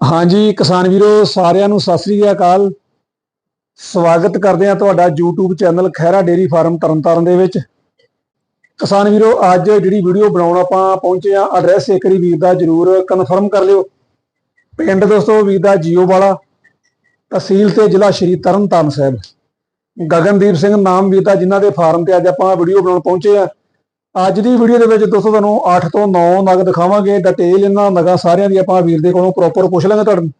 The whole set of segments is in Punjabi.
ਹਾਂਜੀ, ਕਿਸਾਨ ਵੀਰੋ, ਸਾਰਿਆਂ ਨੂੰ ਸਤਿ ਸ੍ਰੀ ਅਕਾਲ। ਸਵਾਗਤ ਕਰਦੇ ਹਾਂ ਤੁਹਾਡਾ YouTube channel Khaira dairy farm Tarn Taran ਦੇ ਵਿੱਚ। ਕਿਸਾਨ ਵੀਰੋ, ਅੱਜ ਜਿਹੜੀ ਵੀਡੀਓ ਬਣਾਉਣ ਆਪਾਂ ਪਹੁੰਚੇ ਆ ਐਡਰੈਸ ਇੱਕ ਵੀਰ ਦਾ ਜਰੂਰ ਕਨਫਰਮ ਕਰ ਲਿਓ। ਪਿੰਡ ਦੋਸਤੋ, ਵੀਰ ਦਾ ਜੀਓ ਵਾਲਾ, ਤਹਿਸੀਲ ਤੇ ਜ਼ਿਲ੍ਹਾ ਸ਼੍ਰੀ ਤਰਨਤਾਰਨ ਸਾਹਿਬ। ਗਗਨਦੀਪ ਸਿੰਘ ਨਾਮ ਵੀਰ ਦਾ, ਜਿਨ੍ਹਾਂ ਦੇ ਫਾਰਮ ਤੇ ਅੱਜ ਆਪਾਂ ਵੀਡੀਓ ਬਣਾਉਣ ਪਹੁੰਚੇ ਆ ਅੱਜ ਦੀ ਵੀਡੀਓ ਦੇ ਵਿੱਚ ਦੋਸਤੋ ਤੁਹਾਨੂੰ 8 ਤੋਂ 9 ਨਗ ਦਿਖਾਵਾਂਗੇ ਡਿਟੇਲ ਇਹਨਾਂ ਨਗਾਂ ਸਾਰਿਆਂ ਦੀ ਆਪਾਂ ਵੀਰ ਦੇ ਕੋਲੋਂ ਪ੍ਰੋਪਰ ਪੁੱਛ ਲਾਂਗੇ ਤੁਹਾਨੂੰ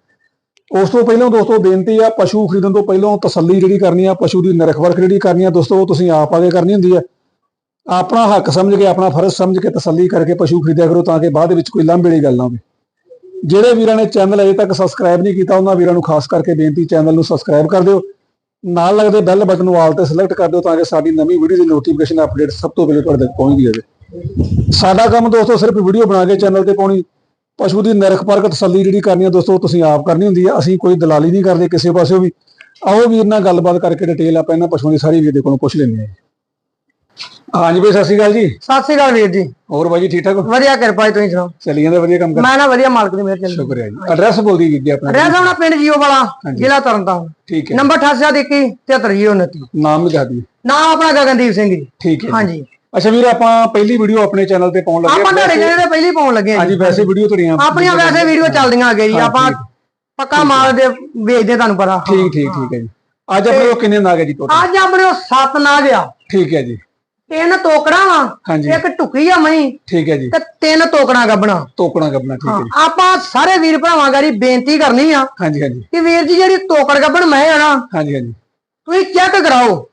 ਉਸ ਤੋਂ ਪਹਿਲਾਂ ਦੋਸਤੋ ਬੇਨਤੀ ਆ, ਪਸ਼ੂ ਖਰੀਦਣ ਤੋਂ ਪਹਿਲਾਂ ਤਸੱਲੀ ਜਿਹੜੀ ਕਰਨੀ ਆ, ਪਸ਼ੂ ਦੀ ਨਿਰਖ ਵਰਖ ਜਿਹੜੀ ਕਰਨੀ ਆ, ਦੋਸਤੋ ਉਹ ਤੁਸੀਂ ਆਪ ਆਗੇ ਕਰਨੀ ਹੁੰਦੀ ਹੈ ਆਪਣਾ ਹੱਕ ਸਮਝ ਕੇ, ਆਪਣਾ ਫਰਜ਼ ਸਮਝ ਕੇ ਤਸੱਲੀ ਕਰਕੇ ਪਸ਼ੂ ਖਰੀਦਿਆ ਕਰੋ ਤਾਂ ਕਿ ਬਾਅਦ ਵਿੱਚ ਕੋਈ ਲਾਂਭੇ ਵਾਲੀ ਗੱਲ ਨਾ ਹੋਵੇ। ਜਿਹੜੇ ਵੀਰਾਂ ਨੇ ਚੈਨਲ ਅਜੇ ਤੱਕ ਸਬਸਕ੍ਰਾਈਬ ਨਹੀਂ ਕੀਤਾ, ਉਹਨਾਂ ਵੀਰਾਂ ਨੂੰ ਖਾਸ ਕਰਕੇ ਬੇਨਤੀ ਚੈਨਲ ਨੂੰ ਸਬਸਕ੍ਰਾਈਬ ਕਰ ਦਿਓ। ਨਾਲ ਲੱਗਦੇ ਬੈਲ ਬਟਨ ਨੂੰ ਆਲ ਤੇ ਸਿਲੈਕਟ ਕਰ ਦਿਓ ਤਾਂ ਕਿ ਸਾਡੀ ਨਵੀਂ ਵੀਡੀਓ ਦੀ ਨੋਟੀਫਿਕੇਸ਼ਨ ਅਪਡੇਟ ਸਭ ਤੋਂ ਪਹਿਲੇ ਤੁਹਾਡੇ ਤੱਕ ਪਹੁੰਚਦੀ ਰਹੇ। ਸਾਡਾ ਕੰਮ ਦੋਸਤੋ ਸਿਰਫ ਵੀਡੀਓ ਬਣਾ ਕੇ ਚੈਨਲ ਤੇ ਪਾਉਣੀ, ਪਸ਼ੂ ਦੀ ਨਿਰਖ ਪਰਖ ਤਸੱਲੀ ਜਿਹੜੀ ਕਰਨੀ ਹੈ ਦੋਸਤੋ, ਤੁਸੀਂ ਆਪ ਕਰਨੀ ਹੁੰਦੀ ਹੈ ਅਸੀਂ ਕੋਈ ਦਲਾਲੀ ਨਹੀਂ ਕਰਦੇ ਕਿਸੇ ਪਾਸਿਓਂ ਵੀ। ਆਓ ਵੀਰ ਨਾਲ ਗੱਲਬਾਤ ਕਰਕੇ ਡਿਟੇਲ ਆਪਾਂ ਇਹਨਾਂ ਪਸ਼ੂਆਂ ਦੀ ਸਾਰੀ ਵੀਰ ਦੇ ਕੋਲੋਂ ਪੁੱਛ ਲੈਂਦੇ ਹਾਂ। ਹਾਂਜੀ ਬਈ ਸਤਿ ਸ਼੍ਰੀ ਅਕਾਲ ਜੀ। ਸਤਿ ਸ੍ਰੀ ਅਕਾਲ ਵੀਰ ਜੀ। ਹੋਰ ਬਾਈ ਜੀ ਠੀਕ ਠਾਕ ਹੋ? ਵਧੀਆ ਕਿਰਪਾ ਜੀ ਤੁਸੀਂ ਸੁਣਾਓ? ਚੱਲੀ ਜਾਂਦੇ ਵਧੀਆ ਕੰਮ ਕਰ ਮੈਂ ਨਾ ਵਧੀਆ ਮਾਲਕ ਦੀ ਮਿਹਰ ਚੱਲੀ। ਸ਼ੁਕਰੀਆ ਜੀ। ਐਡਰੈਸ ਬੋਲਦੀ ਵੀਰ ਜੀ ਆਪਣਾ। ਰਹਿ ਸਾਹਮਣਾ ਪਿੰਡ ਜੀਓ ਵਾਲਾ ਜ਼ਿਲ੍ਹਾ ਤਰਨਤਾਰਨ। ਠੀਕ ਹੈ ਨੰਬਰ 8821 73029 ਨਾਮ ਵੀ ਦੱਸ ਦਿਓ ਨਾਮ ਆਪਣਾ ਗਗਨਦੀਪ ਸਿੰਘ ਜੀ। ਠੀਕ ਹੈ। ਹਾਂਜੀ। ਅੱਛਾ ਵੀਰ ਆਪਾਂ ਪਹਿਲੀ ਵੀਡੀਓ ਆਪਣੇ ਚੈਨਲ ਤੇ ਪਾਉਣ ਲੱਗੇ ਆਪਾਂ ਤੁਹਾਡੇ ਤੇ ਪਹਿਲੀ ਪਾਉਣ ਲੱਗੇ ਹਾਂਜੀ ਵੈਸੇ ਵੀਡੀਓ ਤੁਹਾਡੀਆਂ ਆਪਣੀਆਂ ਵੈਸੇ ਵੀਡੀਓ ਚੱਲਦੀਆਂ ਅੱਗੇ ਜੀ। ਆਪਾਂ ਪੱਕਾ ਮਾਲ ਦੇ ਵੇਚਦੇ ਤੁਹਾਨੂੰ ਪਤਾ। ਠੀਕ ਠੀਕ ਠੀਕ ਹੈ ਜੀ। ਅੱਜ ਆਪਣੇ ਕੋਲ ਕਿੰਨੇ ਨਾਗ ਹੈ ਜੀ ਟੋਟਲ ਅੱਜ ਆਪਣੇ ਉਹ ਸੱਤ ਨਾਗ ਆ। ਠੀਕ ਹੈ ਜੀ। ਤਿੰਨ ਤੋਕੜਾਂ ਵਾ ਹਾਂਜੀ। ਇੱਕ ਟੁਕੀ ਆ ਮਈ ਠੀਕ ਹੈ ਜੀ। ਤੇ ਤਿੰਨ ਤੋਕੜਾਂ ਗੱਬਣਾ। ਤੋਕਣਾ ਗੱਬਣਾ ਠੀਕ ਹੈ ਜੀ। ਆਪਾਂ ਸਾਰੇ ਵੀਰ ਭਰਾਵਾਂ ਗਾਰੀ ਬੇਨਤੀ ਕਰਨੀ ਆ ਹਾਂਜੀ ਹਾਂਜੀ। ਕਿ ਵੀਰ ਜੀ ਜਿਹੜੀ ਤੋਕੜ ਗੱਬਣ ਮੈਂ ਆ ਨਾ ਹਾਂਜੀ ਹਾਂਜੀ। ਤੁਸੀਂ ਚੈੱਕ ਕਰਾਓ।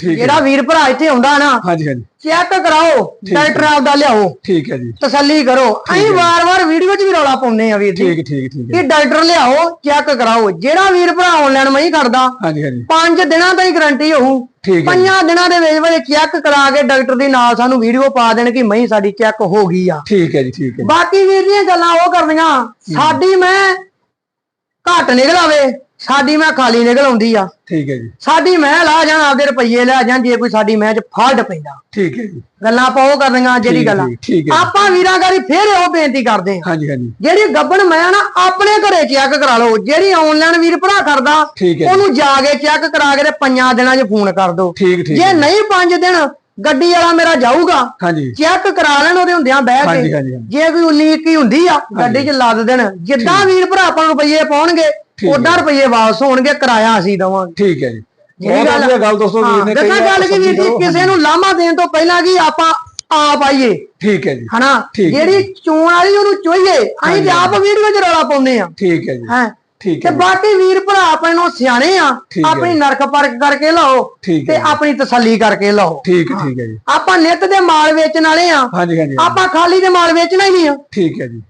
ਠੀਕ ਹੈ ਜਿਹੜਾ ਵੀਰ ਭਰਾ ਇੱਥੇ ਆਉਂਦਾ ਨਾ ਹਾਂਜੀ ਹਾਂਜੀ। ਚੈੱਕ ਕਰਾਓ ਡਾਕਟਰ ਆਪਦਾ ਲਿਆਓ। ਠੀਕ ਹੈ ਜੀ। ਤਸੱਲੀ ਕਰੋ। ਅਸੀਂ ਵਾਰ-ਵਾਰ ਵੀਡੀਓ 'ਚ ਵੀ ਰੌਲਾ ਪਾਉਂਦੇ ਆ ਵੀਰ ਜੀ। ਠੀਕ ਠੀਕ ਠੀਕ ਹੈ। ਕਿ ਡਾਕਟਰ ਲਿਆਓ ਚੈੱਕ ਕਰਾਓ। ਜਿਹੜਾ ਵੀਰ ਭਰਾ ਆਨਲਾਈਨ ਮੈਂ ਕਰਦਾ ਹਾਂਜੀ ਹਾਂਜੀ। ਪੰਜ ਦਿਨਾਂ ਦਾ ਹੀ ਗਾਰੰਟੀ ਹੋਊ। ਠੀਕ ਹੈ ਪੰਜਾਂ ਦਿਨਾਂ ਦੇ ਵਿੱਚ ਵਿੱਚ ਚੈੱਕ ਕਰਾ ਕੇ ਡਾਕਟਰ ਦੀ ਨਾਲ ਸਾਨੂੰ ਵੀਡੀਓ ਪਾ ਦੇਣ ਕਿ ਮਹੀਂ ਸਾਡੀ ਚੈੱਕ ਹੋ ਗਈ ਆ। ਠੀਕ ਹੈ ਜੀ ਠੀਕ ਹੈ ਬਾਕੀ ਵੀਰ ਦੀਆਂ ਗੱਲਾਂ ਉਹ ਕਰਨੀਆਂ। ਸਾਡੀ ਮੈਂ ਘੱਟ ਨਿਕਲ ਆਵੇ। ਸਾਡੀ ਮੈਂ ਖਾਲੀ ਨਿਕਲ ਆਉਂਦੀ ਆ। ਠੀਕ ਹੈ ਜੀ। ਸਾਡੀ ਮੈਂ ਲਾ ਜਾਣ ਆਪਦੇ ਰੁਪਈਏ ਲੈ ਜਾਣ ਜੇ ਕੋਈ ਸਾਡੀ ਮੈਂ 'ਚ ਫਾਲਟ ਪੈਂਦਾ। ਠੀਕ ਹੈ ਜੀ। ਗੱਲਾਂ ਆਪਾਂ ਉਹ ਕਰਨੀਆਂ ਜਿਹੜੀ ਗੱਲਾਂ। ਹੈ। ਆਪਾਂ ਵੀਰਾਂ ਗਾਰੀ ਫੇਰ ਉਹ ਬੇਨਤੀ ਕਰਦੇ ਆ। ਹਾਂਜੀ ਹਾਂਜੀ। ਜਿਹੜੀ ਗੱਬਣ ਮੈਂ ਨਾ ਆਪਣੇ ਘਰੇ ਚੈੱਕ ਕਰਾ ਲਓ। ਜਿਹੜੀ ਆਨਲਾਈਨ ਵੀਰ ਭਰਾ ਕਰਦਾ ਹੈ ਉਹਨੂੰ ਜਾ ਕੇ ਚੈੱਕ ਕਰਾ ਕੇ ਤੇ ਪੰਜਾਂ ਦਿਨਾਂ 'ਚ ਫੋਨ ਕਰ ਦਿਓ ਠੀਕ ਠੀਕ ਜੇ। ਨਹੀਂ ਪੰਜ ਦਿਨ ਗੱਡੀ ਵਾਲਾ ਮੇਰਾ ਜਾਊਗਾ ਹਾਂਜੀ। ਚੈੱਕ ਕਰਾ ਲੈਣ ਉਹਦੇ ਹੁੰਦਿਆਂ ਬਹਿ ਕੇ। ਜੇ ਕੋਈ 19 ਕੀ ਹੁੰਦੀ ਆ ਗੱਡੀ 'ਚ ਲੱਦ ਦੇਣ ਜਿੱਦਾਂ ਵੀਰ ਭਰਾ ਆਪਾਂ ਨੂੰ ਰੁਪਈਏ ਪਾਉਣਗੇ ਉਦਾਂ ਰੁਪਈਏ ਵਾਪਸ ਹੋਣਗੇ ਕਿਰਾਇਆ ਅਸੀਂ ਦਵਾਂਗੇ ਠੀਕ ਹੈ ਜੀ ਬਹੁਤ ਗੱਲ- ਵਧੀਆ ਗੱਲ ਦੋਸਤੋ ਵੀਰ ਨੇ ਕਹੀ ਗੱਲ ਕੀ ਵੀਰ ਜੀ ਕਿਸੇ ਨੂੰ ਲਾਮਾ ਦੇਣ ਤੋਂ ਪਹਿਲਾਂ ਕੀ ਆਪਾਂ ਆਪ ਆਈਏ ਠੀਕ ਹੈ ਜੀ ਹਨਾ। ਜਿਹੜੀ ਚੋਣ ਵਾਲੀ ਉਹਨੂੰ ਚੋਈਏ ਅਸੀਂ ਤੇ ਆਪ ਵੀਡੀਓ 'ਚ ਰੌਲਾ ਪਾਉਂਦੇ ਆ ਠੀਕ ਹੈ ਜੀ ਹੈ ਠੀਕ ਤੇ ਹੈ ਜੀ, ਬਾਕੀ ਵੀਰ ਭਰਾ ਆਪਣੇ ਨੂੰ ਸਿਆਣੇ ਆ। ਆਪਣੀ ਨਰਕ ਪਰਖ ਕਰਕੇ ਲਾਓ ਤੇ ਆਪਣੀ ਤਸੱਲੀ ਕਰਕੇ ਲਾਓ ਠੀਕ ਠੀਕ ਹੈ ਜੀ ਆਪਾਂ ਨਿੱਤ ਦੇ ਮਾਲ ਵੇਚਣ ਵਾਲੇ ਆ ਹਾਂਜੀ ਹਾਂਜੀ ਆਪਾਂ ਖਾਲੀ ਦੇ ਮਾਲ ਵੇਚਣਾ ਹੀ ਨਹੀਂ ਆ ਠੀਕ ਹੈ ਜੀ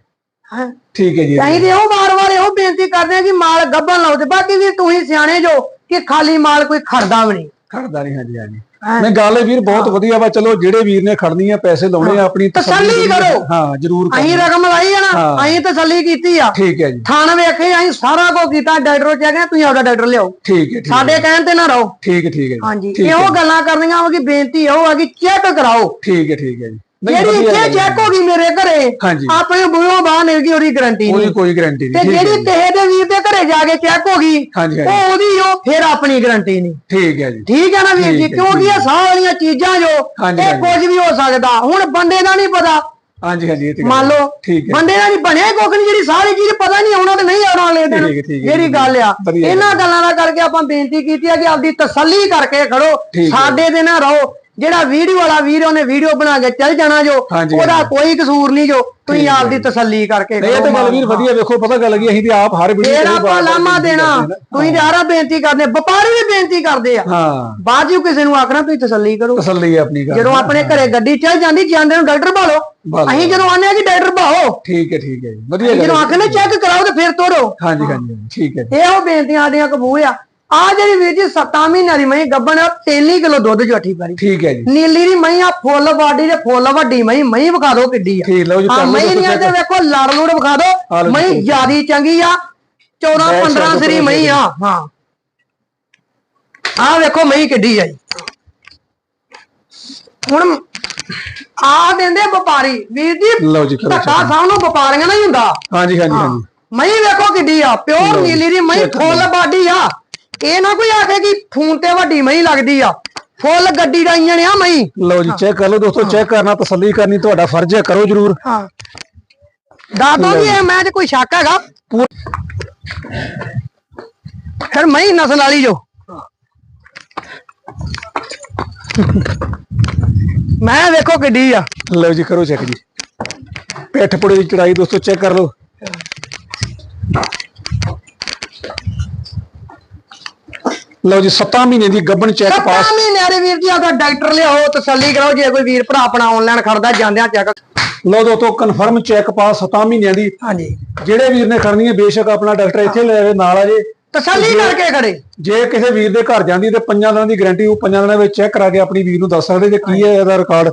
ਹੈਂ। ਠੀਕ ਹੈ ਜੀ ਤੇ ਉਹ ਵਾਰ-ਵਾਰ ਇਹੋ ਬੇਨਤੀ ਕਰਦੇ ਆ ਕਿ ਮਾਲ ਗੱਭਣ ਲਾਓ ਤੇ ਬਾਕੀ ਵੀ ਤੁਸੀਂ ਸਿਆਣੇ ਜੋ ਕਿ ਖਾਲੀ ਮਾਲ ਕੋਈ ਖੜਦਾ ਵੀ ਨਹੀਂ। ਖੜਦਾ ਨਹੀਂ ਹਾਂਜੀ ਹਾਂਜੀ। ਮੈਂ ਗੱਲ ਵੀਰ ਬਹੁਤ ਵਧੀਆ ਵਾ ਚਲੋ ਜਿਹੜੇ ਵੀਰ ਨੇ ਖੜਨੀ ਆ ਪੈਸੇ ਲਾਉਣੇ ਆ ਆਪਣੀ ਤਸੱਲੀ ਕਰੋ। ਹਾਂ ਜਰੂਰ ਕਰੋ। ਅਸੀਂ ਰਕਮ ਲਾਈ ਆ ਨਾ। ਅਸੀਂ ਤਸੱਲੀ ਕੀਤੀ ਆ। ਠੀਕ ਹੈ ਜੀ। ਥਾਣ ਵੇਖੇ ਅਸੀਂ ਸਾਰਾ ਕੁਝ ਕੀਤਾ ਡਾਕਟਰ ਚੈੱਕ ਆ ਤੁਸੀਂ ਆਪਦਾ ਡਾਕਟਰ ਲਿਆਓ। ਠੀਕ ਹੈ ਠੀਕ ਸਾਡੇ ਕਹਿਣ ਤੇ ਨਾ ਰਹੋ। ਠੀਕ ਹੈ ਠੀਕ ਹੈ ਹਾਂਜੀ ਇਹੋ ਗੱਲਾਂ ਕਰਨੀਆਂ ਵਾ ਕਿ ਬੇਨਤੀ ਇਹੋ ਆ ਕਿ ਚੈੱਕ ਕਰਾਓ। ਠੀਕ ਹੈ ਠੀਕ ਹੈ ਜੀ। ਜਿਹੜੀ ਇੱਥੇ। ਚੈੱਕ ਹੋ। ਗਈ ਮੇਰੇ ਘਰੇ ਹਾਂਜੀ। ਆਪਣੇ ਬੂਹੋਂ ਬਾਹਰ ਨਿਕਲ ਗਈ ਉਹਦੀ ਗਾਰੰਟੀ ਉਹਦੀ ਨਹੀਂ। ਕੋਈ ਗਾਰੰਟੀ ਤੇ ਨਹੀਂ ਠੀਕ ਹੈ ਜਿਹੜੀ ਜੀ, ਤੇਹੇ ਦੇ ਵੀਰ ਦੇ ਘਰੇ ਜਾ ਕੇ ਚੈੱਕ ਹੋ ਗਈ ਹਾਂਜੀ ਹਾਂਜੀ। ਉਹ ਉਹਦੀ ਉਹ ਫਿਰ ਆਪਣੀ ਗਾਰੰਟੀ ਨਹੀਂ। ਠੀਕ ਹੈ ਜੀ। ਠੀਕ ਹੈ ਨਾ ਵੀਰ ਜੀ ਠੀਕ ਹੈ, ਕਿਉਂਕਿ ਇਹ ਸਾਹ ਵਾਲੀਆਂ ਚੀਜ਼ਾਂ ਜੋ ਹਾਂਜੀ, ਇਹ ਹਾਂਜੀ। ਕੁਝ ਵੀ ਹੋ ਸਕਦਾ। ਹੁਣ ਬੰਦੇ ਦਾ ਨਹੀਂ ਪਤਾ। ਹਾਂਜੀ ਹਾਂਜੀ ਇਹ ਤੇ ਗੱਲ ਮੰਨ। ਲਓ ਠੀਕ ਹੈ। ਬੰਦੇ ਦਾ ਨਹੀਂ ਬਣਿਆ ਕੁੱਖ ਨਹੀਂ ਜਿਹੜੀ ਸਾਰੀ ਚੀਜ਼ ਪਤਾ ਨਹੀਂ ਆਉਣਾ ਤੇ ਨਹੀਂ ਆਉਣਾ ਵਾਲੇ ਦਿਨ। ਠੀਕ ਹੈ, ਠੀਕ ਹੈ, ਜਿਹੜੀ। ਗੱਲ ਆ ਵਧੀਆ ਇਹਨਾਂ ਗੱਲਾਂ ਦਾ ਕਰਕੇ ਆਪਾਂ ਬੇਨਤੀ ਕੀਤੀ ਹੈ ਕਿ ਆਪਦੀ ਤਸੱਲੀ ਕਰਕੇ ਖੜੋ। ਠੀਕ ਹੈ। ਸਾਡੇ ਦੇ ਨਾ ਰਹੋ। ਜਿਹੜਾ ਵੀਡੀਓ ਵਾਲਾ ਵੀਰ ਉਹਨੇ ਵੀਡੀਓ ਬਣਾ ਕੇ ਚੱਲ ਜਾਣਾ ਜੋ ਹਾਂਜੀ, ਉਹਦਾ ਹਾਂਜੀ। ਕੋਈ ਕਸੂਰ ਨਹੀਂ ਜੋ ਤੁਸੀਂ ਠੀਕ ਹੈ ਆਪਦੀ ਤਸੱਲੀ ਕਰਕੇ ਨਹੀਂ ਇਹ ਤਾਂ ਗੱਲ ਵੀਰ ਵਧੀਆ ਵੇਖੋ ਪਤਾ ਗੱਲ ਲੱਗੀ ਅਸੀਂ ਤੇ ਆਪ ਹਰ ਵੀਡੀਓ ਫੇਰ ਆਪਾਂ ਲਾਮਾ ਦੇਣਾ। ਤੁਸੀਂ ਤੇ ਆਰਾ ਬੇਨਤੀ ਕਰਦੇ ਵਪਾਰੀ ਵੀ ਬੇਨਤੀ ਕਰਦੇ ਆ। ਹਾਂ। ਬਾਅਦ ਚ ਕਿਸੇ ਨੂੰ ਆਖਣਾ ਤੁਸੀਂ ਤਸੱਲੀ ਕਰੋ। ਤਸੱਲੀ ਹੈ ਆਪਣੀ ਗੱਲ। ਜਦੋਂ ਆਪਣੇ ਘਰੇ ਗੱਡੀ ਚੱਲ ਜਾਂਦੀ ਜਾਂਦੇ ਨੂੰ ਡਾਕਟਰ ਭਾਲੋ ਭਾਲੋ। ਅਸੀਂ ਜਦੋਂ ਆਨੇ ਆ ਕਿ ਡਾਕਟਰ ਭਾਓ ਠੀਕ ਹੈ ਠੀਕ ਹੈ ਜੀ। ਵਧੀਆ ਗੱਲ ਜਦੋਂ ਹੈ। ਆਖਨੇ ਚੈੱਕ ਕਰਾਓ ਤੇ ਫਿਰ ਤੋੜੋ ਹਾਂਜੀ ਹਾਂਜੀ। ਠੀਕ ਹੈ ਜੀ, ਇਹੋ ਬੇਨਤੀਆਂ ਸਾਡੀਆਂ ਕਬੂਲ ਆ। ਆ ਜਿਹੜੀ ਵੀਰ ਜੀ 7 ਮਹੀਨਿਆਂ ਦੀ ਮਹੀਂ ਗੱਬਣ 3 ਕਿਲੋ ਦੁੱਧ ਚੋਠੀ ਪਾਰੀ ਠੀਕ ਹੈ ਜੀ। ਨੀਲੀ ਦੀ ਮਹੀਂ ਆ ਫੁੱਲ ਬਾਡੀ ਦੇ ਫੁੱਲ ਵੱਡੀ ਮਹੀਂ ਮਹੀਂ ਵਿਖਾ ਦਿਓ ਕਿੱਡੀ ਆ। ਠੀਕ ਲਓ ਜੀ ਕਰ ਮਹੀਂ ਨਹੀਂ ਆ ਤੇ ਵੇਖੋ ਲੜ ਲੂੜ ਵਿਖਾ ਦਿਓ ਜੀ, ਮਹੀਂ ਜਿਆਦੀ ਚੰਗੀ ਆ 14 ਬੈਕ 15 ਸਾਈਡ ਸਰੀ ਮਹੀਂ ਆ ਹਾਂ। ਆ ਵੇਖੋ ਮਹੀਂ ਕਿੱਡੀ ਆ ਜੀ। ਹੁਣ ਆ ਦਿੰਦੇ ਵਪਾਰੀ ਵੀਰ ਜੀ ਧੱਕਾ ਸਭ ਨੂੰ ਵਪਾਰੀਆਂ ਨਾਲ ਹੀ ਹੁੰਦਾ। ਹਾਂਜੀ ਹਾਂਜੀ ਹਾਂਜੀ। ਮਈ ਵੇਖੋ ਕਿੱਡੀ ਆ ਪਿਓਰ ਨੀਲੀ ਦੀ ਮਈ ਫੁੱਲ ਬਾਡੀ ਆ। ਇਹ ਨਾ ਕੋਈ ਆਖੇ ਕਿ ਫੋਨ ਤੇ ਵੱਡੀ ਮਈ ਲੱਗਦੀ ਆ। ਫੁੱਲ ਗੱਡੀ ਦਾ ਇੰਜਣ ਆ ਮਈ ਲਓ ਜੀ ਚੈੱਕ ਕਰ ਲਓ ਦੋਸਤੋ ਚੈੱਕ ਕਰਨਾ ਤਸੱਲੀ ਕਰਨੀ ਤੁਹਾਡਾ ਫਰਜ਼ ਹੈ ਕਰੋ ਜਰੂਰ। ਹਾਂ। ਦਾਦੋ ਜੀ ਇਹ ਮੈਂ ਤੇ ਕੋਈ ਸ਼ੱਕ ਹੈਗਾ। ਫਿਰ ਮਈ ਨਸਲ ਵਾਲੀ ਜੋ। ਮੈਂ ਵੇਖੋ ਕਿੱਡੀ ਆ। ਲਓ ਜੀ ਕਰੋ ਚੈੱਕ ਜੀ। ਪਿੱਠ ਪੁੜੇ ਦੀ ਚੜਾਈ ਦੋਸਤੋ ਚੈੱਕ ਕਰ ਲਓ। ਲਓ ਜੀ 7 ਮਹੀਨੇ ਦੀ ਗੱਬਣ ਚੈੱਕ ਪਾਸ ਮਹੀਨਿਆਂ ਦੇ ਵੀਰ ਜੀ ਆਪਦਾ ਡਾਕਟਰ ਲਿਆਓ ਤਸੱਲੀ ਕਰਾਓ ਜੇ ਕੋਈ ਵੀਰ ਭਰਾ ਆਪਣਾ ਆਨਲਾਈਨ ਖੜਦਾ ਜਾਂਦਿਆਂ ਚੈੱਕ ਲਓ ਦੋਸਤੋ ਕਨਫਰਮ ਚੈੱਕ ਪਾਸ 7 ਮਹੀਨਿਆਂ ਦੀ। ਹਾਂਜੀ। ਜਿਹੜੇ ਵੀਰ ਨੇ ਖੜਨੀ ਹੈ ਬੇਸ਼ੱਕ ਆਪਣਾ ਡਾਕਟਰ ਇੱਥੇ ਲੈ ਆਵੇ ਨਾਲ ਆ ਜੇ। ਤਸੱਲੀ ਕਰਕੇ ਖੜੇ। ਜੇ ਕਿਸੇ ਵੀਰ ਦੇ ਘਰ ਜਾਂਦੀ ਤੇ ਪੰਜਾਂ ਦਿਨਾਂ ਦੀ ਗਾਰੰਟੀ ਉਹ ਪੰਜਾਂ ਦਿਨਾਂ ਵਿੱਚ ਚੈੱਕ ਕਰਾ ਕੇ ਆਪਣੀ ਵੀਰ ਨੂੰ ਦੱਸ ਸਕਦੇ ਜੇ ਕੀ ਹੈ ਇਹਦਾ ਰਿਕਾਰਡ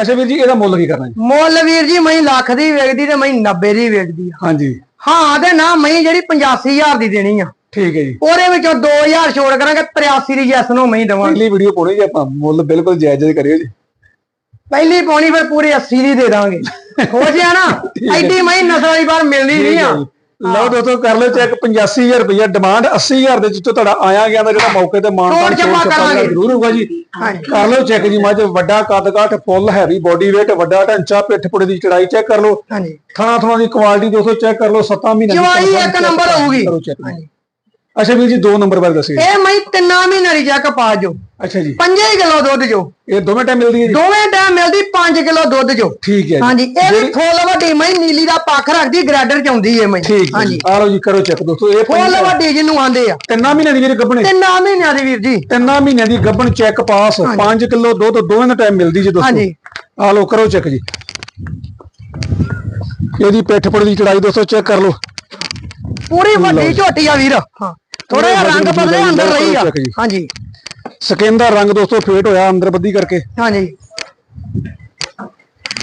ਅੱਛਾ ਵੀਰ ਜੀ ਇਹਦਾ ਮੁੱਲ ਕੀ ਕਰਨਾ ਮੁੱਲ ਵੀਰ ਜੀ ਮੈਂ ਲੱਖ ਦੀ ਵੇਚਦੀ ਤੇ ਮੈਂ 90 ਦੀ ਵੇਚਦੀ ਹਾਂਜੀ। ਹਾਂ ਤੇ ਨਾ ਮੈਂ ਜਿਹੜੀ 85000 ਦੀ ਦੇਣੀ ਆ। ਠੀਕ ਹੈ ਜੀ। ਉਹਦੇ ਵਿੱਚੋਂ 2000 ਛੋੜ ਕਰਾਂਗੇ 83 ਦੀ ਜੈਸ ਨੂੰ ਮੈਂ ਹੀ ਦੇਵਾਂਗੇ। ਪਹਿਲੀ ਵੀਡੀਓ ਪਾਉਣੀ ਜੀ ਆਪਾਂ ਮੁੱਲ ਬਿਲਕੁਲ ਜਾਇਜ਼ ਜਾਇਜ਼ ਕਰਿਓ ਜੀ। ਪਹਿਲੀ ਪਾਉਣੀ ਫਿਰ ਪੂਰੀ 80 ਦੀ ਦੇ ਦਾਂਗੇ। ਹੋ ਜਿਆ ਨਾ ਐਡੀ ਮੈਂ ਨਸਲ ਵਾਲੀ ਬਾਰ ਮਿਲਣੀ ਨਹੀਂ ਆ। ਲਓ ਦੋਸਤੋ ਕਰ ਲਓ ਚੈੱਕ 85000 ਰੁਪਇਆ ਡਿਮਾਂਡ 80000 ਦੇ ਵਿੱਚੋਂ ਤੁਹਾਡਾ ਆਇਆ ਗਿਆ ਦਾ ਜਿਹੜਾ ਮੌਕੇ ਤੇ ਛੋੜ ਕਰਾਂਗੇ। ਜ਼ਰੂਰ ਹੋਊਗਾ ਜੀ। ਕਰ ਲਓ ਚੈੱਕ ਜੀ ਮੱਝ ਵੱਡਾ ਕੱਦ ਕਾਠ ਫੁੱਲ ਹੈਵੀ ਬੋਡੀ weight ਵੱਡਾ ਢਾਂਚਾ ਪਿੱਠ ਪੁੜੇ ਦੀ ਚੜਾਈ ਚੈੱਕ ਕਰ ਲਓ। ਹਾਂਜੀ। ਥਣਾ ਥਣਾ ਦੀ ਕੁਆਲਿਟੀ ਦੋਸਤੋ ਚੈੱਕ ਕਰ ਲਓ 7 ਮਹੀਨੇ ਦੀ ਜਵਾਈ confirm ਇੱਕ ਨੰਬਰ ਹੋਊਗੀ। ਕਰੋ। ਅੱਛਾ ਵੀਰ ਜੀ ਦੋ ਨੰਬਰ ਬਾਰੇ ਦੱਸਿਓ ਇਹ ਮੈਂ ਤਿੰਨਾਂ ਮਹੀਨਿਆਂ ਦੀ ਚੈੱਕ ਪਾ ਜੋ ਅੱਛਾ ਜੀ। 5 ਕਿਲੋ ਦੁੱਧ ਜੋ ਇਹ ਦੋਵੇਂ ਟਾਈਮ ਮਿਲਦੀ ਹੈ ਜੀ? ਦੋਵੇਂ ਟਾਈਮ ਮਿਲਦੀ 5 ਕਿਲੋ ਦੁੱਧ ਜੋ ਠੀਕ ਹੈ ਹਾਂਜੀ ਜੀ ਇਹ ਵੀ ਫੁੱਲ ਵੱਡੀ ਮੈਂ ਨੀਲੀ ਦਾ ਪੱਖ ਰੱਖਦੀ ਗ੍ਰੈਡਰ ਚ ਆਉਂਦੀ ਏ ਮੈਂ ਹਾਂਜੀ ਜੀ। ਆ ਲਓ ਜੀ ਕਰੋ ਚੈੱਕ ਦੋਸਤੋ ਇਹ ਫੁੱਲ ਵੱਡੀ ਜਿਹਨੂੰ ਆਂਦੇ ਆ। ਤਿੰਨਾਂ ਮਹੀਨੇ ਦੀ ਵੀਰ ਗੱਭਣੇ? ਤਿੰਨਾਂ ਮਹੀਨਿਆਂ ਦੀ ਵੀਰ ਜੀ। ਤਿੰਨਾਂ ਮਹੀਨਿਆਂ ਦੀ ਗੱਭਣ ਚੈੱਕ ਪਾਸ 5 ਕਿਲੋ ਦੁੱਧ ਦੋਵੇਂ ਦਾ ਟਾਈਮ ਮਿਲਦੀ ਜੀ ਦੋਸਤੋ। ਹਾਂਜੀ। ਆ ਲਓ ਕਰੋ ਚੈੱਕ ਜੀ। ਇਹਦੀ ਪਿੱਠ ਪੁੜੇ ਦੀ ਚੜਾਈ ਦੋਸਤੋ ਚੈੱਕ ਕਰ ਲਓ। ਪੂਰੀ ਵੱਡੀ ਝੋਟੀ ਆ ਵੀਰ। ਹਾਂ। ਥੋੜਾ ਜਿਹਾ ਰੰਗ ਬਦਲੇ ਅੰਦਰ ਰਹੀ ਆ। ਹਾਂਜੀ। ਸਕਿਨ ਦਾ ਰੰਗ ਦੋਸਤੋ ਫੇਟ ਹੋਇਆ ਅੰਦਰ ਬੱਦੀ ਕਰਕੇ। ਹਾਂਜੀ।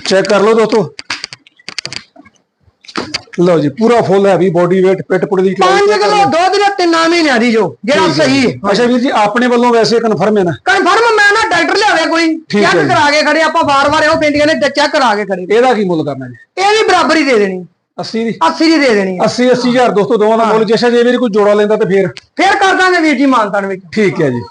ਚੈੱਕ ਕਰ ਲਓ ਦੋਸਤੋ। ਲਓ ਜੀ ਪੂਰਾ ਫੁੱਲ ਹੈਵੀ ਬੋਡੀ weight ਪਿੱਠ ਪੁੜੇ ਦੀ ਚੜਾਈ 5 ਕਿਲੋ ਦੁੱਧ ਦੇ ਤਿੰਨਾਂ ਮਹੀਨਿਆਂ ਦੀ ਜੋ ਜਿਹੜਾ ਸਹੀ ਹੈ। ਅੱਛਾ ਵੀਰ ਜੀ ਆਪਣੇ ਵੱਲੋਂ ਵੈਸੇ ਕਨਫਰਮ ਹੈ ਨਾ? ਕਨਫਰਮ ਮੈਂ ਨਾ ਡਾਕਟਰ ਲਿਆਵੇ ਕੋਈ ਹੈ ਚੈੱਕ। ਕਰਾ ਕੇ ਖੜੇ ਆਪਾਂ ਵਾਰ-ਵਾਰ ਇਹੋ ਪਿੰਡੀਆਂ ਨੇ ਚੈੱਕ ਕਰਾ ਕੇ ਖੜੇ। ਇਹਦਾ ਕੀ ਮੁੱਲ ਕਰਨਾ ਜੀ? ਇਹ ਵੀ ਬਰਾਬਰੀ ਦੇ ਦੇਣੀ। 80 ਦੀ। 80 ਦੀ ਦੇ ਦੇਣੀ ਆ। 80 80000 ਦੋਸਤੋ ਦੋਵਾਂ ਦਾ। ਮੁੱਲ ਜੇ ਜੇ ਵੀਰ ਕੋਈ ਜੋੜਾ ਲੈਂਦਾ ਤੇ ਫੇਰ? ਫੇਰ ਕਰ ਦਾਂਗੇ ਵੀਰ ਜੀ ਮਾਨਤਾਨ ਵਿੱਚ। ਠੀਕ ਹੈ ਜੀ।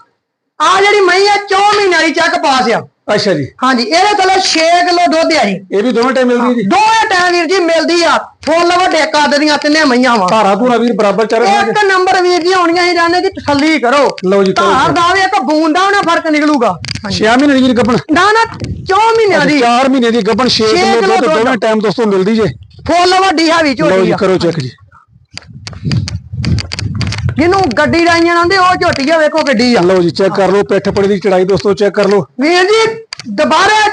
ਆ ਜਿਹੜੀ ਮਈ ਆ 4 ਮਹੀਨਿਆਂ ਦੀ ਚੈੱਕ ਪਾਸ ਆ। ਅੱਛਾ ਜੀ। ਹਾਂਜੀ ਇਹਦੇ ਥੱਲੇ 6 ਕਿਲੋ ਦੁੱਧ ਆ ਜੀ। ਇਹ ਵੀ ਦੋਵੇਂ ਟਾਈਮ ਮਿਲਦੀ ਹੈ ਜੀ ਦੋਵੇਂ ਟਾਈਮ ਵੀਰ ਜੀ ਮਿਲਦੀ ਆ। ਫੁੱਲ ਵੱਡੇ ਕੱਦ ਦੀਆਂ ਤਿੰਨੇ ਮਈਆਂ ਵਾ। ਧਾਰਾ ਧੂਰਾ ਵੀਰ ਬਰਾਬਰ ਚੱਲ ਰਿਹਾ ਇੱਕ ਨੰਬਰ ਵੀਰ ਜੀ ਆਉਣੀਆਂ ਹੀ ਜਾਣੇ ਕਿ ਤਸੱਲੀ ਕਰੋ। ਲਓ ਜੀ ਧਾਰ ਦਾ ਵੀ ਇੱਕ ਬੂੰਦ ਦਾ ਉਹਨਾਂ ਫ਼ਰਕ ਨਿਕਲੂਗਾ। 6 ਮਹੀਨੇ ਦੀ ਗੱਭਣ ਨਾ ਨਾ 4 ਮਹੀਨਿਆਂ ਦੀ। 4 ਮਹੀਨੇ ਦੀ ਗੱਭਣ 6 ਛੇ ਕਿਲੋ ਦੁੱਧ। ਦੋਵੇਂ ਟਾਈਮ ਦੋਸਤੋ ਮਿਲਦੀ ਜੇ। ਫੁੱਲ ਵੱਡੀ ਹੈਵੀ ਲਓ ਝੋਟੀ ਜੀ ਆ। ਕਰੋ ਚੈੱਕ ਜੀ। ਜਿਹਨੂੰ ਗੱਡੀ ਰਾਈਆਂ ਆਂਦੇ ਉਹ ਝੋਟੀ ਆ ਵੇਖੋ ਗੱਡੀ ਆ। ਲਓ ਜੀ ਚੈੱਕ ਕਰ ਲਓ ਪਿੱਠ ਪੜੇ ਦੀ ਚੜਾਈ ਦੋਸਤੋ ਚੈੱਕ ਕਰ ਲਓ। ਵੀਰ ਜੀ ਦੁਬਾਰਾ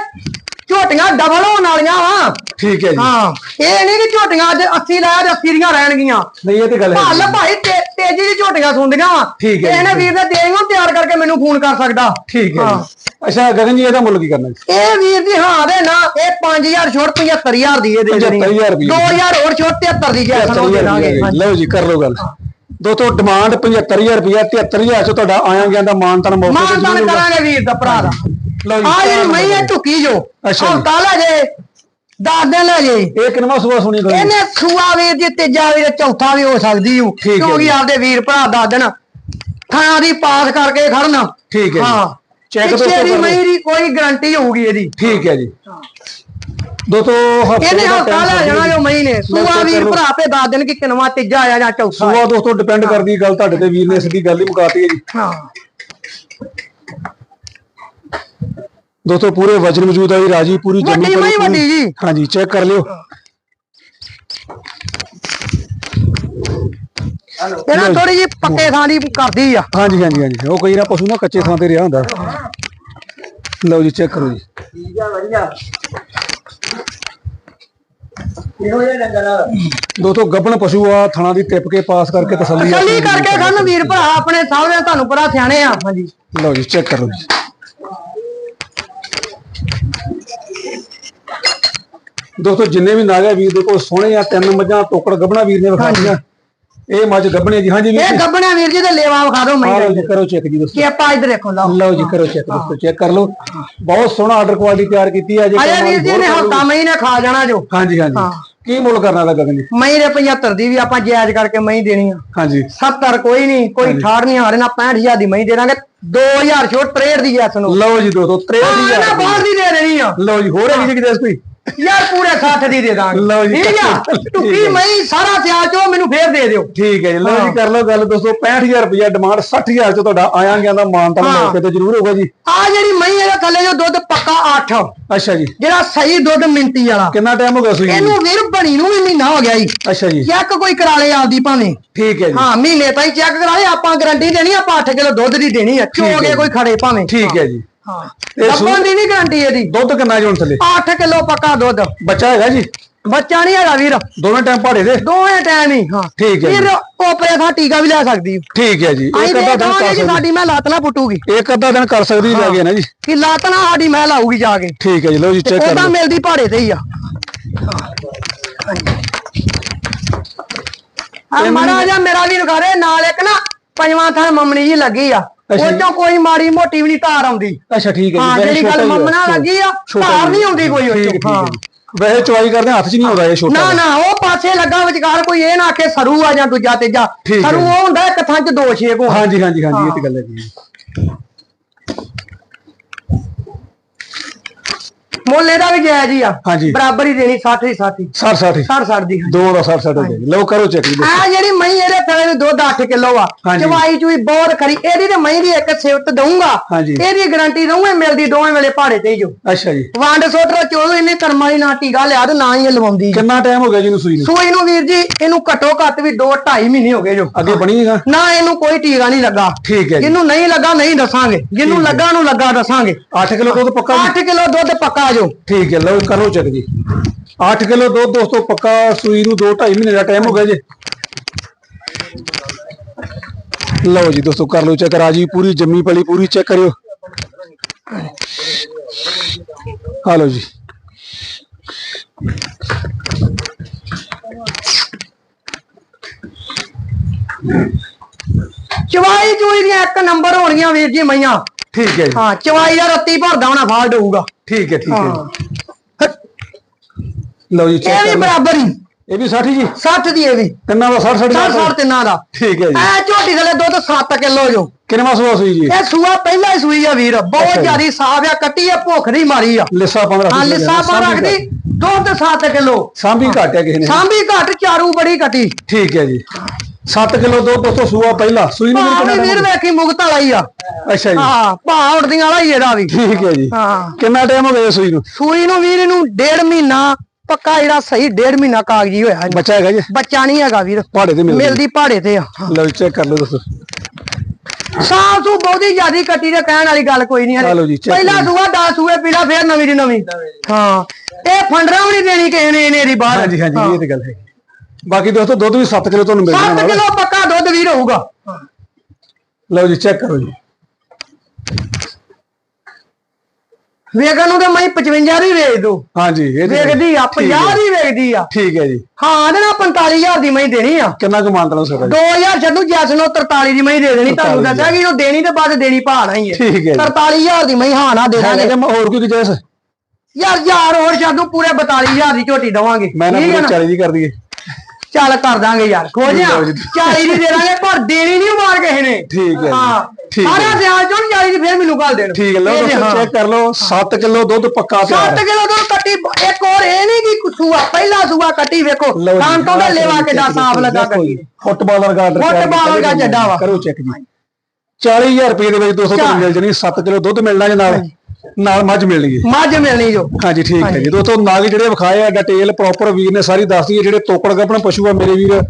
ਝੋਟੀਆਂ ਡਬਲ ਹੋਣ ਵਾਲੀਆਂ ਵਾ। ਠੀਕ ਹੈ ਜੀ। ਹਾਂ ਇਹ ਨਹੀਂ ਕਿ ਝੋਟੀਆਂ ਅੱਜ 80 ਲਾਇਆ ਤੇ 80 ਦੀਆਂ ਰਹਿਣਗੀਆਂ। ਨਹੀਂ ਇਹ ਤੇ ਗੱਲ ਹੈ ਹੱਲ ਭਾਈ ਤੇ- ਤੇਜ਼ੀ ਦੀ ਝੋਟੀਆਂ ਸੁਣਦੀਆਂ ਵਾ। ਠੀਕ ਹੈ ਇਹਨੇ ਵੀਰ ਦੇ ਦੇਣੋਂ ਤਿਆਰ ਕਰਕੇ ਮੈਨੂੰ ਫੋਨ ਕਰ ਸਕਦਾ। ਠੀਕ ਹੈ ਹਾਂ। ਅੱਛਾ ਗਗਨ ਜੀ ਇਹਦਾ ਮੁੱਲ ਕੀ ਕਰਨਾ ਜੀ ਇਹ ਵੀਰ ਜੀ ਹਾਂ ਦੇ ਨਾ ਇਹ 5000 ਛੋੜ 75000 ਦੀ ਇਹ ਦੇ ਦੇਣੀ 75,000 ਰੁਪਈਏ। 2000 ਹੋਰ ਛੋੜ 73 ਦੀ ਦੇ ਦਾਂਗੇ ਹਾਂਜੀ। ਲਓ ਜੀ ਕਰ ਲਓ ਗੱਲ ਦੋਸਤੋ ਡਿਮਾਂਡ 75000 ਰੁਪਇਆ 73000 ਚ ਤੁਹਾਡਾ ਆਇਆ ਗਿਆ ਦਾ ਮਾਨ ਤਨ ਮੌਕੇ ਤੇ ਮਾਨ ਤਾਨ ਜ਼ਰੂਰ ਹੋਊਗਾ। ਕਰਾਂਗੇ ਵੀਰ ਦਾ ਭਰਾ ਦਾ ਲਓ ਜੀ ਆ ਜਿਹੜੀ ਨੰਬਰ ਮੈਂ ਇਹ ਢੁੱਕੀ ਜੋ। ਹਫਤਾ ਲੈ ਜੇ 10 ਦਿਨ ਲੈ ਜੇ ਇਹ ਕਿੰਨਵਾ ਸੁਬਾ ਸੁਣੀ ਗਈ ਇਹਨੇ ਸੂਆ ਵੀਰ ਜੀ ਤੀਜਾ ਵੀਰ ਚੌਥਾ ਵੀ ਹੋ ਸਕਦੀ ਹੂੰ ਹੈ ਕਿਉਂਕਿ। ਆਪਦੇ ਵੀਰ ਭਰਾ ਦੱਸ ਦੇਣ ਥਾਂ ਦੀ ਪਾਸ ਕਰਕੇ ਖੜਨਾ ਠੀਕ ਹੈ। ਹਾਂ ਚੈੱਕ ਦੋਸਤੋ ਦੀ ਕਰ ਲਓ। ਕੋਈ ਗਾਰੰਟੀ ਹੋਊਗੀ ਇਹਦੀ। ਠੀਕ ਹੈ ਜੀ। ਦੋਸਤੋ ਹਫ਼ਤੇ ਇਹਨੇ ਦਾ ਹਫਤਾ time ਲੈ ਜਾਣਾ ਜੋ ਮਹੀਨੇ ਸੂਆ ਵੀਰ। ਭਰਾ ਤੇ ਦੱਸ ਦੇਣ ਕਿ ਕਿਨਵਾ ਤੀਜਾ ਆਇਆ ਜਾਂ ਚੌਥਾ ਸੁਬਾ ਦੋਸਤੋ ਡਿਪੈਂਡ ਕਰਦੀ ਗੱਲ ਤੁਹਾਡੇ ਤੇ ਵੀਰ ਨੇ ਸਿੱਧੀ ਗੱਲ ਹੀ ਮੁਕਾਤੀ ਹੈ ਜੀ। ਹਾਂ। ਦੋਸਤੋ ਪੂਰੇ ਵਜਨ ਮੌਜੂਦ ਆ ਜੀ ਰਾਜੀ ਪੂਰੀ ਜੰਮੀ ਵੱਡੀ ਪਲੀ ਮਈ ਵੱਡੀ ਪੂਰੀ- ਜੀ। ਹਾਂਜੀ ਚੈੱਕ ਕਰ ਲਿਓ। ਇਹਨਾਂ ਥੋੜੀ ਜੀ ਪੱਕੇ ਥਾਂ ਦੀ ਕਰਦੀ ਆ। ਹਾਂਜੀ ਹਾਂਜੀ ਹਾਂਜੀ। ਉਹ ਕਈ ਨਾ ਪਸ਼ੂ ਨਾ ਕੱਚੇ ਥਾਂ ਤੇ ਰਿਹਾ ਹੁੰਦਾ। ਲਓ ਜੀ ਚੈੱਕ ਕਰੋ ਜੀ। ਠੀਕ ਆ ਵਧੀਆ। ਇਹੋ ਜਿਹਾ ਡੰਗਰ ਦੋਸਤੋ ਗੱਬਣ ਪਸ਼ੂ ਆ ਥਣਾ ਦੀ ਟਿਪ ਕੇ ਪਾਸ ਕਰਕੇ ਤਸੱਲੀ ਤਸੱਲੀ ਕਰਕੇ ਖੰਨ ਵੀਰ ਭਰਾ ਆਪਣੇ ਸਾਹਮਣੇ ਤੁਹਾਨੂੰ ਪਤਾ ਸਿਆਣੇ ਆ ਹਾਂਜੀ ਲਓ ਜੀ ਚੈੱਕ ਕਰੋ ਜੀ। ਦੋਸਤੋ ਜਿੰਨੇ ਵੀ ਨਾਗਾ ਵੀਰ ਦੇ ਕੋਲ ਸੋਹਣੇ ਆ ਤਿੰਨ ਮੱਝਾਂ ਟੋਕੜ ਗੱਬਣਾ ਵੀਰ ਨੇ ਵਿਖਾਈਆਂ ਇਹ ਮੱਝ ਗੱਬਣੇ ਜੀ ਹਾਂਜੀ ਵੀਰ ਇਹ ਗੱਬਣਿਆ ਵੀਰ ਜੀ ਦੇ ਲੇਵਾ ਵਿਖਾ ਦਿਓ ਆ ਮੈਂ ਲਓ ਜੀ ਕਰੋ ਚੈੱਕ ਜੀ ਦੋਸਤੋ। ਕਿ ਆਪਾਂ ਇੱਧਰ ਦੇਖੋ ਲਓ। ਲਓ ਜੀ ਕਰੋ ਚੈੱਕ ਦੋਸਤੋ ਚੈੱਕ ਕਰ ਲਓ। ਬਹੁਤ ਸੋਹਣਾ ਆਰਡਰ ਕੁਆਲਿਟੀ ਤਿਆਰ ਕੀਤੀ ਹੈ ਜੇ ਅਜੇ ਵੀਰ ਜੀ ਨੇ। ਹਫਤਾ ਮਹੀਨੇ ਖਾ ਜਾਣਾ ਜੋ। ਹਾਂਜੀ ਹਾਂਜੀ। ਕੀ ਮੁੱਲ ਕਰਨਾ ਦਾ ਗਗਨ ਜੀ ਮਈ ਦੇ 75 ਦੀ ਵੀ ਆਪਾਂ ਜਾਇਜ਼ ਕਰਕੇ ਮਈ ਦੇਣੀ ਆ। ਹਾਂਜੀ। 70 ਕੋਈ ਨਹੀਂ ਕੋਈ 68 ਨਹੀਂ ਹਾਰੇ ਨਾ 65000 ਦੀ ਮਈ ਦੇ ਦਾਂਗੇ। 2000 ਛੋਟ 63 ਦੀ ਐਸ ਨੂੰ। ਲਓ ਜੀ ਦੋਸਤੋ 63000 ਨਾ ਬਾਹਰ ਦੀ ਦੇ ਆ। ਲਓ ਜੀ ਹੋਰ ਹੈਗੀ ਜੀ ਕਿਤੇ ਕੋਈ? ਯਾਰ ਪੂਰੇ 60 ਦੀ ਦੇ ਦਾਂਗੇ। ਲਓ ਜੀ, ਠੀਕ ਆ? ਟੁੱਕੀ ਹੈ। ਮਈ ਸਾਰਾ ਸਿਆਲ ਚੋ ਮੈਨੂੰ ਫੇਰ ਦੇ ਦਿਓ। ਠੀਕ ਹੈ ਜੀ। ਲਓ ਜੀ ਕਰ ਲਓ ਗੱਲ ਦੋਸਤੋ 65000 ਰੁਪਇਆ ਡਿਮਾਂਡ 60000 ਚ ਤੁਹਾਡਾ ਆਇਆ ਗਿਆ ਦਾ ਮਾਨ ਤਾਂ ਹਾਂ। ਮੌਕੇ ਤੇ ਜ਼ਰੂਰ ਹੋਗਾ ਜੀ। ਆ ਜਿਹੜੀ ਮਈ ਇਹਦੇ ਥੱਲੇ ਜੋ ਦੁੱਧ ਪੱਕਾ 8 ਅੱਛਾ ਜੀ। ਜਿਹੜਾ ਸਹੀ ਦੁੱਧ ਮਿੰਟੀ ਵਾਲਾ। ਕਿੰਨਾ ਟਾਈਮ ਹੋ ਗਿਆ ਸੂਈ? ਇਹਨੂੰ ਵੀਰ ਬਣੀ ਨੂੰ ਵੀ ਮਹੀਨਾ ਹੋ ਗਿਆ ਜੀ। ਅੱਛਾ ਜੀ। ਚੈੱਕ ਕੋਈ ਕਰਾ ਲੇ ਆਪਦੀ ਭਾਵੇਂ। ਠੀਕ ਹੈ ਜੀ। ਹਾਂ ਮਹੀਨੇ ਤਾਈਂ ਚੈੱਕ ਕਰਾ ਲੇ ਆਪਾਂ ਗਾਰੰਟੀ ਦੇਣੀ ਆਪਾਂ 8 ਕਿਲੋ ਦੁੱਧ ਦੀ ਦੇਣੀ ਆ ਹੈ ਚੋਗੇ ਜੀ। ਕੋਈ ਖੜੇ ਭਾਵੇਂ। ਠੀਕ ਹੈ। ਜੀ। ਹਾਂ। ਸੂ- ਲੱਭਣ ਦੀ ਨਹੀਂ ਗਾਰੰਟੀ ਇਹਦੀ। ਦੁੱਧ ਕਿੰਨਾ ਜੀ ਹੁਣ ਥੱਲੇ? 8 ਕਿਲੋ ਪੱਕਾ ਦੁੱਧ। ਬੱਚਾ ਹੈਗਾ ਜੀ? ਬੱਚਾ ਨਹੀਂ ਹੈਗਾ ਵੀਰ। ਦੋਵੇਂ ਟਾਈਮ ਭਾੜੇ ਦੇ? ਦੋਵੇਂ ਟਾਈਮ ਹੀ। ਹਾਂ। ਠੀਕ ਹੈ ਜੀ। ਵੀਰ ਓਪਰੇ ਥਾਂ ਟੀਕਾ ਵੀ ਲੈ ਸਕਦੀ। ਠੀਕ ਹੈ ਜੀ। ਇੱਕ ਦੇ ਅੱਧਾ ਦਿਨ ਕਰ ਸਕਦੀ। ਸਾਡੀ ਮੈਂ ਲੱਤ ਨਾ ਪੁੱਟੂਗੀ। ਇੱਕ ਅੱਧਾ ਦਿਨ ਕਰ ਸਕਦੀ ਜਾ ਕੇ ਨਾ ਜੀ। ਕਿ ਲੱਤ ਨਾ ਸਾਡੀ ਮੈਂ ਲਾਊਗੀ ਜਾ ਕੇ। ਠੀਕ ਹੈ ਜੀ ਲਓ ਜੀ ਚੈੱਕ ਕਰ ਉਹਦਾ ਲਓ। ਮਿਲਦੀ ਭਾੜੇ ਤੇ ਹੀ ਆ। ਆ ਜਿਹਾ ਮੇਰਾ ਵੀ ਰੁਕਾਰੇ ਨਾਲ ਇੱਕ ਨਾ ਪੰਜਵਾਂ ਥਾਂ ਮੰਮਣੀ ਜੀ ਲੱਗੀ ਆ। ਉਹ। ਚੋਂ ਕੋਈ ਮਾੜੀ ਮੋਟੀ ਵੀ ਨਹੀਂ ਧਾਰ ਆਉਂਦੀ। ਅੱਛਾ ਠੀਕ ਹੈ ਜੀ। ਹਾਂ ਜਿਹੜੀ ਗੱਲ ਮੰਮਣਾ ਲੱਗੀ ਆ ਧਾਰ ਨਹੀਂ। ਆਉਂਦੀ ਕੋਈ ਉਹ ਚੋਂ। ਹੈ। ਵੈਸੇ ਚੁਆਈ ਕਰਦੇ ਹੱਥ 'ਚ ਨਹੀਂ ਆਉਂਦਾ ਇਹ ਛੋਟਾ ਨਾ ਨਾ ਉਹ ਪਾਸੇ ਲੱਗਾ ਵਿਚਕਾਰ ਕੋਈ ਇਹ ਨਾ ਆਖੇ ਸਰੂ ਆ ਜਾਂ ਦੂਜਾ ਤੇਜਾ। ਸਰੂ ਉਹ ਹੁੰਦਾ ਇੱਕ ਥਾਂ 'ਚ ਦੋ ਛੇ ਕੋ ਹਾਂਜੀ ਹਾਂਜੀ ਹਾਂਜੀ ਇਹ ਤੇ ਗੱਲ ਹੈ। ਜੀ ਮੁੱਲ ਇਹਦਾ ਵੀ ਜਾਇਜ਼ ਹੀ ਆ। ਹਾਂਜੀ। ਬਰਾਬਰ ਹੀ ਦੇਣੀ 60 ਦੀ 60 60 60 60 60 ਦੀ ਦੋ ਦਾ 60 60 ਹੋ ਗਿਆ। ਲਓ ਕਰੋ ਚੈੱਕ ਜੀ ਆ ਜਿਹੜੀ ਮਹੀਂ ਇਹਦੇ ਥਲੇ ਨੂੰ ਦੁੱਧ 8 ਕਿਲੋ ਆ। ਹਾਂਜੀ। ਚਵਾਈ ਚੂਈ ਬਹੁਤ ਖਰੀ। ਇਹਦੀ ਤੇ ਮਹੀਂ ਦੀ ਇੱਕ ਸਿਫਤ ਦਊਂਗਾ। ਹਾਂਜੀ। ਇਹਦੀ ਗਾਰੰਟੀ ਦਊਂਗਾ ਮਿਲਦੀ ਦੋਵੇਂ ਵੇਲੇ ਪਹਾੜੇ ਤੇ ਹੀ ਜੋ। ਅੱਛਾ ਜੀ। ਵੰਡ ਸੋਟਰ ਚੋਲੋ ਇਹਨੇ ਕਰਮਾਂ ਦੀ ਨਾ ਟੀਕਾ ਲਿਆ ਤੇ ਨਾ ਹੀ ਇਹ ਲਵਾਉਂਦੀ ਕਿੰਨਾ ਟਾਈਮ ਹੋ ਗਿਆ ਜੀ ਨੂੰ ਸੂਈ ਨੂੰ? ਸੋ ਇਹਨੂੰ ਵੀਰ ਜੀ ਇਹਨੂੰ ਘੱਟੋ ਘੱਟ ਵੀ 2 2.5 ਮਹੀਨੇ ਹੋ ਗਏ ਜੋ। ਅੱਗੇ ਬਣੀ ਹੈਗਾ ਨਾ ਇਹਨੂੰ ਕੋਈ ਟੀਕਾ ਨਹੀਂ ਲੱਗਾ। ਠੀਕ ਹੈ ਜੀ। ਜਿਹਨੂੰ ਨਹੀਂ ਲੱਗਾ ਨਹੀਂ ਦੱਸਾਂਗੇ। ਜਿਹਨੂੰ ਲੱਗਾ ਨੂੰ ਲੱਗਾ ਦੱਸਾਂਗੇ। 8 ਕਿਲੋ ਦੁੱਧ ਪੱਕਾ ਜੀ? 8 ਕਿਲੋ ਦੁੱਧ ਪੱਕਾ ਜੋ ਠੀਕ ਹੈ ਲਓ ਕਰੋ ਚੈੱਕ ਜੀ। 8 ਕਿਲੋ ਦੁੱਧ ਦੋਸਤੋ ਪੱਕਾ ਸੂਈ ਨੂੰ 2 2.5 ਮਹੀਨੇ ਦਾ ਟਾਈਮ ਹੋ ਗਿਆ ਜੀ। ਲਓ ਜੀ ਦੋਸਤੋ ਕਰ ਲਓ ਚੈੱਕ ਰਾਜੀ ਪੂਰੀ ਜੰਮੀ ਪਲੀ ਪੂਰੀ ਚੈੱਕ ਕਰਿਓ। ਹਾਲੋ ਜੀ। ਚਵਾਈ ਚੂਈ ਦੀਆਂ ਇੱਕ ਨੰਬਰ ਹੋਣਗੀਆਂ ਵੀਰ ਜੀ ਮਈਆਂ। ਠੀਕ ਹੈ ਜੀ। ਹਾਂ ਚਵਾਈ ਦਾ ਰੱਤੀ ਭਰਦਾ ਹੋਣਾ ਫਾਲਟ ਹੋਊਗਾ। ਠੀਕ ਹੈ ਠੀਕ ਹੈ ਹਾਂ। ਲਓ ਜੀ ਇਹ ਚੈੱਕ ਵੀ ਕਰ ਲਓ ਬਰਾਬਰ ਹੀ। ਇਹ ਵੀ 60 ਜੀ? 60 ਦੀ ਇਹ ਵੀ। ਕਿੰਨਾ ਦਾ 60 60 ਸੱਠ ਸੱਠ ਤਿੰਨਾਂ ਦਾ। ਠੀਕ ਹੈ ਜੀ। ਐ ਝੋਟੀ ਥਲੇ ਦੁੱਧ 7 ਕਿਲੋ ਜੋ। ਕਿੰਨੇ ਹੋਇਆ ਸੂਈ ਜੀ? ਇਹ ਸੂਆ ਪਹਿਲਾਂ ਹੀ ਸੂਈ ਆ ਵੀਰ। ਬਹੁਤ। ਜ਼ਿਆਦੀ ਸਾਫ਼ ਆ ਕੱਟੀ ਆ ਭੁੱਖ ਨਹੀਂ ਮਾਰੀ ਆ। ਲਿਸਾ 15 ਹਾਂ ਲਿਸਾ ਪਾ ਰੱਖਦੀ ਦੁੱਧ 7 ਕਿਲੋ। ਸਾਂਭੀ ਘੱਟ ਹੈ ਕਿਸੇ ਨੇ। ਸਾਂਭੀ ਘੱਟ ਚਾਰੂ ਬੜੀ ਕੱਟੀ। ਠੀਕ ਹੈ ਜੀ। 7 ਕਿਲੋ ਦੁੱਧ ਦੋਸਤੋ ਸੂਆ ਪਹਿਲਾ ਸੂਈ ਨੂੰ ਕਿੰਨਾ ਵੀਰ ਵੇਖੀ ਮੁਗਤ ਵਾਲਾ ਹੀ ਆ। ਅੱਛਾ ਜੀ। ਹਾਂ ਭਾਅ ਉੜਦੀਆਂ ਵਾਲਾ ਹੀ ਇਹਦਾ ਵੀ। ਠੀਕ ਹੈ ਜੀ। ਹਾਂ। ਕਿੰਨਾ ਟਾਈਮ ਹੋ ਗਿਆ ਇਹ ਸੂਈ ਨੂੰ? ਸੂਈ ਨੂੰ ਵੀਰ ਇਹਨੂੰ ਡੇਢ ਮਹੀਨਾ ਪੱਕਾ ਜਿਹੜਾ ਸਹੀ ਡੇਢ ਮਹੀਨਾ ਕਾਗਜੀ ਹੋਇਆ ਇਹਨੂੰ। ਬੱਚਾ ਹੈਗਾ ਜੀ? ਬੱਚਾ ਨਹੀਂ ਹੈਗਾ ਵੀਰ। ਪਹਾੜੇ ਤੇ ਮਿਲਦੀ ਮਿਲਦੀ ਪਹਾੜੇ ਤੇ ਆ। ਲਓ ਚੈੱਕ ਕਰ ਲਓ ਦੋਸਤੋ ਸਾਫ਼ ਸੂ ਬਹੁਤੀ ਜਿਆਦੀ ਕੱਟੀ ਦੇ ਕਹਿਣ ਵਾਲੀ ਗੱਲ ਕੋਈ ਨਹੀਂ ਆ ਲਓ ਜੀ, check ਪਹਿਲਾ। ਸੂਆ 10 ਸੂਏ ਪੀਲਾ ਫੇਰ ਨਵੀਂ ਦੀ ਨਵੀਂ। ਹਾਂ। ਇਹ ਫੰਡਰਾ ਵੀ ਨਹੀਂ ਦੇਣੀ ਕਿਸੇ ਨੇ ਇਹਨੇ ਦੀ ਬਾਹਰ। ਹਾਂਜੀ ਹਾਂਜੀ ਇਹ ਤੇ ਗੱਲ ਹੈ। ਬਾਕੀ ਦੋਸਤੋ ਦੁੱਧ ਵੀ 7 ਕਿਲੋ ਤੁਹਾਨੂੰ ਮਿਲ 7 ਜਾਣਾ ਕਿਲੋ ਪੱਕਾ ਦੁੱਧ ਵੀ ਰਹੂਗਾ ਲਓ ਜੀ ਚੈੱਕ ਕਰੋ ਜੀ। ਵੇਖਣ ਨੂੰ ਤੇ ਮੈਂ 55 ਦੀ ਵੇਚ ਦੋ ਹਾਂਜੀ ਇਹ ਤੇ- ਵੇਚਦੀ ਆ ਠੀਕ 50 ਹੈ। ਦੀ ਵੇਚਦੀ ਆ। ਠੀਕ ਹੈ ਜੀ। ਹਾਂ ਨਾਲ 45000 ਦੀ ਮੈਂ ਦੇਣੀ ਆ। ਕਿੰਨਾ ਕੁ ਮਾਨਤਨਾ ਸਕਦਾ ਜੀ? 2000 ਛੱਡੂ ਜੈਸ ਨੂੰ 43 ਦੀ ਮੈਂ ਦੇ ਦੇਣੀ ਤੁਹਾਨੂੰ 43 ਦੱਸਿਆ ਕਿ ਉਹ ਦੇਣੀ ਤੇ ਬਾਅਦ ਦੇਣੀ ਭਾਣਾ ਹੀ ਹੈ। ਠੀਕ ਹੈ ਜੀ। 43000 ਦੀ ਮੈਂ ਹਾਂ ਨਾ ਦੇ ਹੈਗਾ ਦਾਂਗੇ। ਮੈਂ ਹੋਰ ਕੋਈ ਗੁਜਾਇਸ਼ ਯਾਰ ਯਾਰ ਹੋਰ ਛੱਡੂ ਪੂਰੇ 42000 ਦੀ ਝੋਟੀ ਦਵਾਂਗੇ। ਮੈਂ ਨਾ ਠੀਕ ਹੈ ਪੂਰੇ 40 ਦੀ ਕਰ ਦਈਏ। ਚੱਲ ਕਰ ਦਾਂਗੇ ਯਾਰ ਖੋਜਿਆ ਲਓ ਜੀ। 40 ਦੀ ਦੇ ਦਾਂਗੇ ਪਰ ਦੇਣੀ ਨਹੀਂ ਮਾਰ ਕਿਸੇ ਨੇ ਠੀਕ ਹੈ ਜੀ। ਹਾਂ ਠੀਕ ਹੈ। ਸਾਰਾ ਸਿਆਲ ਚੋਂ 40 ਦੀ ਫੇਰ ਮੈਨੂੰ ਕੱਲ ਦੇਣ ਠੀਕ ਹੈ ਲਓ ਇਹ ਤੇ ਦੋਸਤੋ ਹਾਂ। ਚੈੱਕ ਕਰ ਲਓ 7 ਕਿਲੋ ਦੁੱਧ ਪੱਕਾ ਤਿਆਰ 7 ਹੈ ਕਿਲੋ ਦੁੱਧ ਕੱਟੀ ਇੱਕ ਹੋਰ ਇਹ ਨਹੀਂ ਕਿ ਸੂਆ ਪਹਿਲਾ ਸੂਆ ਕੱਟੀ ਵੇਖੋ ਲਓ ਜੀ, ਤਾਂ ਤੋਂ ਦਾ ਆਹ ਲੈਵਾ ਕਿੱਡਾ ਕਰੋ, ਸਾਫ਼ ਲੱਗਾ ਦੇਖੋ ਜੀ, ਕੱਟੀ ਫੁੱਟਬਾਲ ਵਰਗਾ ਆਰਡਰ ਫੁੱਟਬਾਲ ਵਰਗਾ ਚੱਡਾ ਵਾ। ਕਰੋ ਚੈੱਕ ਜੀ 40000 ਰੁਪਏ ਦੇ ਵਿੱਚ ਦੋਸਤੋ ਤੁਹਾਨੂੰ ਮਿਲ ਜਣੀ 7 ਕਿਲੋ ਦੁੱਧ ਮਿਲਣਾ ਜੀ ਨਾਲ ਨਾਲ ਮੱਝ ਮਿਲਣੀ ਹੈ। ਮੱਝ ਮਿਲਣੀ ਜੋ। ਹਾਂਜੀ ਠੀਕ ਹੈ ਜੀ। ਦੋਸਤੋ ਨਾਗ ਜਿਹੜੇ ਵਿਖਾਏ ਆ ਡਿਟੇਲ ਪ੍ਰੋਪਰ ਵੀਰ ਨੇ ਸਾਰੀ ਦੱਸਦੀ ਹੈ ਜਿਹੜੇ ਤੋਕੜ ਗੱਪਣ ਪਸ਼ੂ ਆ ਮੇਰੇ ਵੀਰ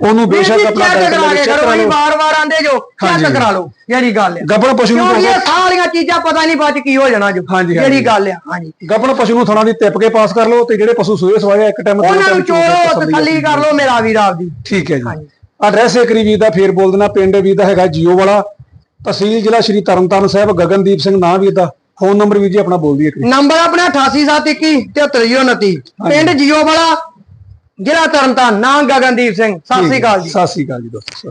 ਉਹਨੂੰ ਬੇਸ਼ੱਕ ਆਪਣਾ ਕਰਾ ਚੈੱਕ ਕਰੋ ਕਰਾ ਲਓ। ਵਾਰ-ਵਾਰ ਆਂਦੇ ਜੋ। ਚੈੱਕ ਕਰਾ ਲਓ ਜਿਹੜੀ ਗੱਲ ਹੈ ਗੱਪਣ ਪਸ਼ੂ ਨੂੰ ਕਿਉਂਕਿ ਇਹ ਸਾਰੀਆਂ ਚੀਜ਼ਾਂ ਪਤਾ ਨਹੀਂ ਬਾਅਦ ਕੀ ਹੋ ਜਾਣਾ ਜੋ। ਜਿਹੜੀ ਗੱਲ ਆ। ਹਾਂਜੀ। ਗੱਪਣ ਪਸ਼ੂ ਨੂੰ ਥਣਾ ਦੀ ਟਿਪ ਕੇ ਪਾਸ ਕਰ ਲਓ ਤੇ ਜਿਹੜੇ ਪਸ਼ੂ ਸੂਏ ਸਵਾਏ ਆ, ਇੱਕ ਟਾਈਮ ਉਹਨਾਂ ਨੂੰ ਚੋਰੋ ਤਸੱਲੀ ਕਰ ਲਓ ਮੇਰਾ ਵੀਰ ਆਪਦੀ। ਠੀਕ ਹੈ ਜੀ। ਐਡਰੈਸ ਇੱਕ ਵੀਰ ਦਾ ਫੇਰ ਬੋਲ ਦੇਣਾ ਪਿੰਡ ਵੀਰ ਦਾ ਹੈਗਾ ਜੀਓ ਵਾਲਾ। ਤਹਿਸੀਲ ਜ਼ਿਲ੍ਹਾ ਸ਼੍ਰੀ ਤਰਨਤਾਰਨ ਸਾਹਿਬ ਗਗਨਦੀਪ ਸਿੰਘ ਨਾਂ ਵੀਰ ਦਾ। ਫੋਨ ਨੰਬਰ ਵੀਰ ਜੀ ਆਪਣਾ ਬੋਲ ਦਈਏ ਇੱਕ। ਨੰਬਰ ਆਪਣਾ 8871 7329 ਪਿੰਡ ਜੀਓ ਵਾਲਾ ਜ਼ਿਲ੍ਹਾ ਤਰਨਤਾਰਨ ਨਾਮ ਗਗਨਦੀਪ ਸਿੰਘ। ਸਤਿ ਸ੍ਰੀ ਅਕਾਲ ਜੀ। ਸਤਿ ਸ੍ਰੀ ਅਕਾਲ ਜੀ ਦੋਸਤੋ